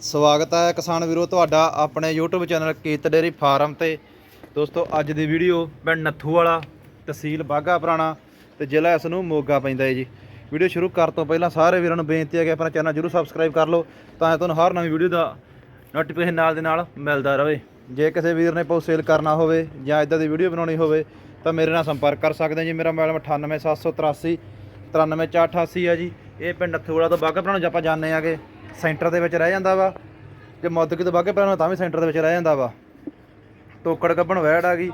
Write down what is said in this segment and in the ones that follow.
ਸਵਾਗਤ ਹੈ ਕਿਸਾਨ ਵੀਰੋ ਤੁਹਾਡਾ ਆਪਣੇ YouTube ਚੈਨਲ ਕੀਤ ਡੇਰੀ ਫਾਰਮ ਤੇ। ਦੋਸਤੋ, ਅੱਜ ਦੀ ਵੀਡੀਓ ਪਿੰਡ ਨੱਥੂ ਵਾਲਾ, ਤਹਿਸੀਲ ਬਾਗਾ ਪੁਰਾਣਾ ਤੇ ਜ਼ਿਲ੍ਹਾ ਇਸ ਨੂੰ ਮੋਗਾ ਪੈਂਦਾ ਹੈ ਜੀ। ਵੀਡੀਓ ਸ਼ੁਰੂ ਕਰਨ ਤੋਂ ਪਹਿਲਾਂ ਸਾਰੇ ਵੀਰਾਂ ਨੂੰ ਬੇਨਤੀ ਹੈ ਕਿ ਆਪਣਾ ਚੈਨਲ ਜਰੂਰ ਸਬਸਕ੍ਰਾਈਬ ਕਰ ਲਓ ਤਾਂ ਜੋ ਤੁਹਾਨੂੰ ਹਰ ਨਵੀਂ ਵੀਡੀਓ ਦਾ ਨੋਟੀਫਿਕੇਸ਼ਨ ਨਾਲ ਦੇ ਨਾਲ ਮਿਲਦਾ ਰਹੇ। ਜੇ ਕਿਸੇ ਵੀਰ ਨੇ ਪੋ ਸੇਲ ਕਰਨਾ ਹੋਵੇ ਜਾਂ ਇਦਾਂ ਦੀ ਵੀਡੀਓ ਬਣਾਉਣੀ ਹੋਵੇ ਤਾਂ ਮੇਰੇ ਨਾਲ ਸੰਪਰਕ ਕਰ ਸਕਦੇ ਜੀ। ਮੇਰਾ ਮੋਬਾਈਲ 98783 93488 ਹੈ ਜੀ। ਇਹ ਪਿੰਡ ਨੱਥੂ ਵਾਲਾ ਤੋਂ ਬਾਗਾ ਪੁਰਾਣਾ ਜੇ ਆਪਾਂ ਜਾਣਦੇ ਆਗੇ ਸੈਂਟਰ ਦੇ ਵਿੱਚ ਰਹਿ ਜਾਂਦਾ ਵਾ। ਜੇ ਮੋਦਕੀ ਤੋਂ ਬਾਗੇ ਪੁਰਾਣਾ ਤਾਂ ਵੀ ਸੈਂਟਰ ਦੇ ਵਿੱਚ ਰਹਿ ਜਾਂਦਾ ਵਾ। ਟੋਕੜ ਕੱਢਣ ਵੈੜ ਆ ਗਈ।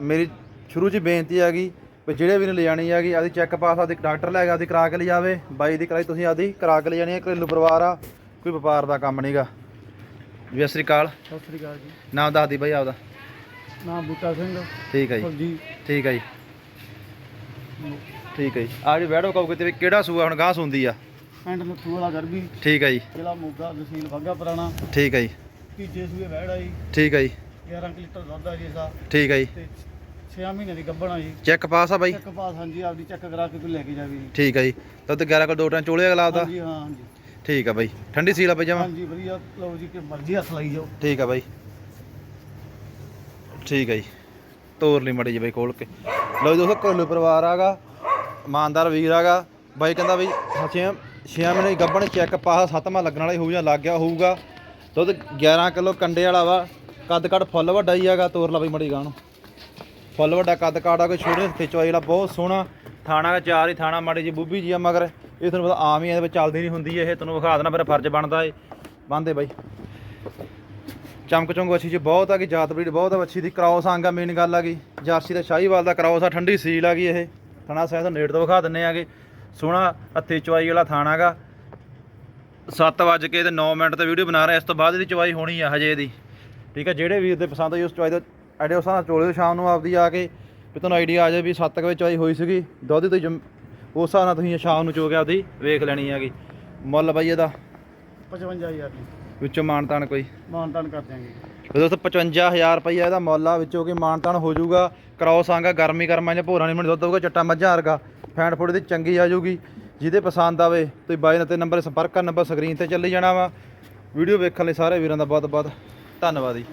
ਮੇਰੀ ਸ਼ੁਰੂ 'ਚ ਬੇਨਤੀ ਆ ਗਈ ਵੀ ਜਿਹੜੇ ਵੀ ਨੇ ਲਿਜਾਣੀ ਆ ਗਈ ਆਦੀ ਚੈੱਕ ਪਾਸ ਆਦੀ ਡਾਕਟਰ ਲੈ ਗਿਆ ਆਦੀ ਕਰਾ ਕੇ ਲਿਜਾਵੇ। ਬਾਈ ਦੀ ਕਰਾਈ ਤੁਸੀਂ ਆਦੀ ਕਰਾ ਕੇ ਲਿਜਾਣੀ ਹੈ ਘਰੇਲੂ ਪਰਿਵਾਰ ਆ ਕੋਈ ਵਪਾਰ ਦਾ ਕੰਮ ਨਹੀਂਗਾ ਜੀ ਸਤਿ ਸ੍ਰੀ ਅਕਾਲ। ਸਤਿ ਸ੍ਰੀ ਅਕਾਲ ਜੀ। ਨਾਮ ਦੱਸ ਦੀ ਬਾਈ ਆਪਦਾ। ਨਾਮ ਬੂਟਾ ਸਿੰਘ। ਠੀਕ ਹੈ ਜੀ। ਠੀਕ ਹੈ ਜੀ। ਠੀਕ ਹੈ ਜੀ। ਆ ਜਿਹੜੀ ਵੈੜੋ ਕਹੋ ਕਿਤੇ ਵੀ ਕਿਹੜਾ ਸੂਆ ਹੁਣ ਗਾਂ ਸੁੰਦੀ ਆ। ਪਿੰਡ ਨੱਥੂ ਵਾਲਾ ਗਰਬੀ ਠੀਕ ਹੈ ਜੀ। ਜ਼ਿਲ੍ਹਾ ਮੋਗਾ ਤਹਿਸੀਲ ਬਾਗਾ ਪੁਰਾਣਾ। ਠੀਕ ਹੈ ਜੀ। ਤੀਜੇ ਸੂਏ ਵਹਿੜ ਆਈ ਠੀਕ ਹੈ ਜੀ। 11 ਕੁ ਲੀਟਰ ਦੁੱਧ ਆ ਜੀ ਇਹਦਾ। ਠੀਕ ਹੈ ਜੀ। ਤੇ 6 ਮਹੀਨੇ ਦੀ ਗੱਭਣ ਆ ਜੀ। ਚੈੱਕ ਪਾਸ ਆ ਬਾਈ? ਚੈੱਕ ਪਾਸ ਹਾਂਜੀ ਆਪਦੀ ਚੈੱਕ ਕਰਾ ਕੇ ਕੋਈ ਲੈ ਕੇ ਜਾਵੇ ਜੀ। ਠੀਕ ਹੈ ਜੀ। ਦੁੱਧ 11 ਕੋਲ ਦੋ ਟਾਂ ਚੋਲੇ ਅਗਲਾ ਆਪਦਾ? ਹਾਂਜੀ ਹਾਂ ਹਾਂਜੀ। ਠੀਕ ਆ ਬਾਈ। ਠੰਡੀ ਸੀਲ ਆ ਬਾਈ ਜਮਾ? ਹਾਂਜੀ ਵਧੀਆ। ਲਓ ਜੀ ਕਿ ਮਰਜ਼ੀ ਹੱਥ ਲਾਈ ਜਾਓ। ਠੀਕ ਆ ਬਾਈ। ਠੀਕ ਆ ਜੀ। ਤੋਰ ਲਈ ਮੜੀ ਜੀ ਬਾਈ ਖੋਲ ਕੇ। ਲਓ ਜੀ ਦੋਸਤੋ ਘਰੇਲੂ ਪਰਿਵਾਰ ਆਗਾ ਇਮਾਨਦਾਰ ਵੀਰ ਆਗਾ ਬਾਈ ਕਹਿੰਦਾ ਬਈ ਛੇ ਛੇ ਮਹੀਨੇ ਗੱਭਣ ਚੈੱਕ ਪਾਸ, ਸੱਤਵਾਂ ਲੱਗਣ ਵਾਲਾ ਹੋਊ ਜਾਂ ਲੱਗ ਗਿਆ ਹੋਊਗਾ। ਦੁੱਧ 11 ਕਿਲੋ ਕੰਡੇ ਵਾਲਾ ਵਾ, ਕੱਦ ਕੱਦ ਫੁੱਲ ਵੱਡਾ ਹੀ ਹੈਗਾ, ਤੋਰ ਲਾ ਬਈ ਮੜੀ ਗਾਂ ਨੂੰ। ਫੁੱਲ ਵੱਡਾ ਕੱਦ ਕਾੜ ਆ, ਕੋਈ ਛੋਟੇ ਹੱਥੇ ਚਵਾਈ ਵਾਲਾ ਬਹੁਤ ਸੋਹਣਾ। ਥਾਣਾ ਦਾ ਚਾਰ ਹੀ ਥਾਣਾ, ਮਾੜੀ ਜੀ ਬੁੱਬੀ ਜੀ ਆ ਮਗਰ। ਇਹ ਤੁਹਾਨੂੰ ਪਤਾ ਆਮ ਹੀ ਇਹਦੇ ਵਿੱਚ ਚੱਲਦੀ ਨਹੀਂ ਹੁੰਦੀ ਇਹ, ਤੁਹਾਨੂੰ ਵਿਖਾ ਦੇਣਾ ਮੇਰਾ ਫਰਜ਼ ਬਣਦਾ ਏ ਬੰਦੇ ਬਾਈ। ਚਮਕ ਚੁੰਗ ਅੱਛੀ ਜੀ, ਬਹੁਤ ਆ ਗਈ, ਜਾਤ ਬਰੀਡ ਬਹੁਤ ਆ, ਅੱਛੀ ਦੀ ਕ੍ਰਾਸ ਆਂਗਾ ਮੇਨ ਗੱਲ ਆ ਗਈ। ਜਰਸੀ ਦਾ ਸ਼ਾਹੀਵਾਲ ਦਾ ਕ੍ਰਾਸ ਆ, ਠੰਡੀ ਸੀਲ ਆ ਗਈ ਇਹ। ਥਣਾ ਸਾਹਿਬ ਤੋਂ ਨੇੜ ਤੋਂ ਵਿਖਾ ਦਿੰਨੇ ਆਗੇ। ਸੋਹਣਾ ਹੱਥੇ ਚਵਾਈ ਵਾਲਾ ਥਾਣਾਗਾ 7 ਵਜੇ ਕੇ ਤੇ 9 ਮਿੰਟ ਤੇ ਵੀਡੀਓ ਬਣਾ ਰਿਹਾ ਇਸ ਤੋਂ ਬਾਅਦ ਇਹਦੀ ਚਵਾਈ ਹੋਣੀ ਆ ਹਜੇ ਇਹਦੀ। ਠੀਕ ਹੈ ਜਿਹੜੇ ਵੀਰ ਦੇ ਪਸੰਦ ਆਈ ਉਸ ਚਵਾਈ ਦਾ ਆਈਡੀਆ ਉਸ ਨਾਲ ਚੋਲੇ ਸ਼ਾਮ ਨੂੰ ਆਪਦੀ ਆ ਕੇ ਵੀ ਤੁਹਾਨੂੰ ਆਈਡੀਆ ਆ ਜਾਏ ਵੀ 7 ਵਜੇ ਚਵਾਈ ਹੋਈ ਸੀਗੀ ਦੁੱਧ ਤੋਂ ਉਸ ਹਿਸਾਬ ਨਾਲ ਤੁਸੀਂ ਸ਼ਾਮ ਨੂੰ ਚੋ ਕੇ ਆਪਦੀ ਵੇਖ ਲੈਣੀ ਹੈਗੀ। ਮੁੱਲ ਬਾਈ ਇਹਦਾ? 55000 ਜੀ। ਵਿੱਚੋਂ ਮਾਨਤਾਨ ਕੋਈ? ਮਾਨਤਾਨ ਕਰ ਦਿਆਂਗੇ। ਦੋਸਤੋ 55000 ਰੁਪਈਆ ਇਹਦਾ ਮੁੱਲ ਆ ਵਿੱਚੋਂ ਕਿ ਮਾਨਤਾਨ ਹੋ ਜਾਊਗਾ ਕ੍ਰਾਸ ਆਂਗਾ ਗਰਮੀ ਕਰਮਾਂ 'ਚ ਭੋਰਾ ਨਹੀਂ ਮਣ ਦੁੱਧ ਚੱਟਾ ਮੱਝਾਂ ਵਰਗਾ। ਫੈਂਟ ਫੁੱਟ ਦੀ ਚੰਗੀ ਆ ਜਾਊਗੀ, ਜਿਹਦੇ ਪਸੰਦ ਆਵੇ, ਤੁਸੀਂ ਬਾਈ ਨਾਲ ਤੇ ਨੰਬਰ ਸੰਪਰਕ ਕਰ, ਨੰਬਰ ਸਕਰੀਨ ਤੇ ਚੱਲੀ ਜਾਣਾ ਵਾ। ਵੀਡੀਓ ਵੇਖਣ ਲਈ ਸਾਰੇ ਵੀਰਾਂ ਦਾ ਬਹੁਤ ਬਹੁਤ ਧੰਨਵਾਦ ਜੀ।